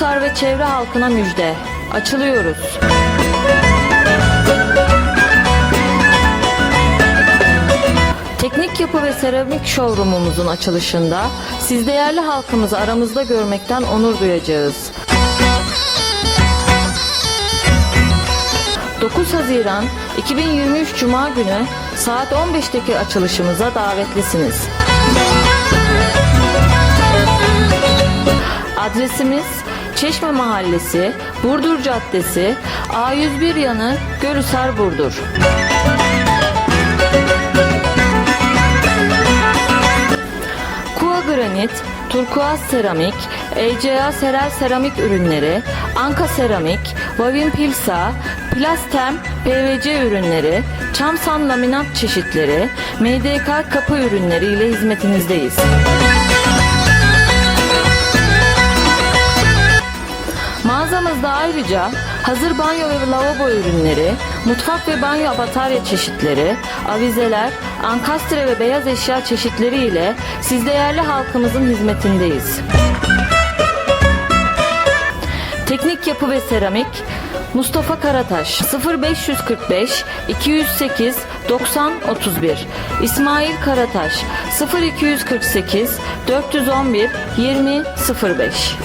Akhisar ve çevre halkına müjde. Açılıyoruz. Teknik yapı ve seramik showroomumuzun açılışında siz değerli halkımızı aramızda görmekten onur duyacağız. 9 Haziran 2023 Cuma günü saat 15'teki açılışımıza davetlisiniz. Adresimiz Çeşme Mahallesi, Burdur Caddesi, A101 yanı Görüser Burdur. Kua Granit, Turkuaz Seramik, ECA Serel Seramik ürünleri, Anka Seramik, Vavin Pilsa, Plastem PVC ürünleri, Çamsan laminat çeşitleri, MDK kapı ürünleri ile hizmetinizdeyiz. Mağazamızda ayrıca hazır banyo ve lavabo ürünleri, mutfak ve banyo batarya çeşitleri, avizeler, ankastre ve beyaz eşya çeşitleri ile siz değerli halkımızın hizmetindeyiz. Teknik yapı ve seramik Mustafa Karataş 0545 208 90 31 İsmail Karataş 0248 411 20 05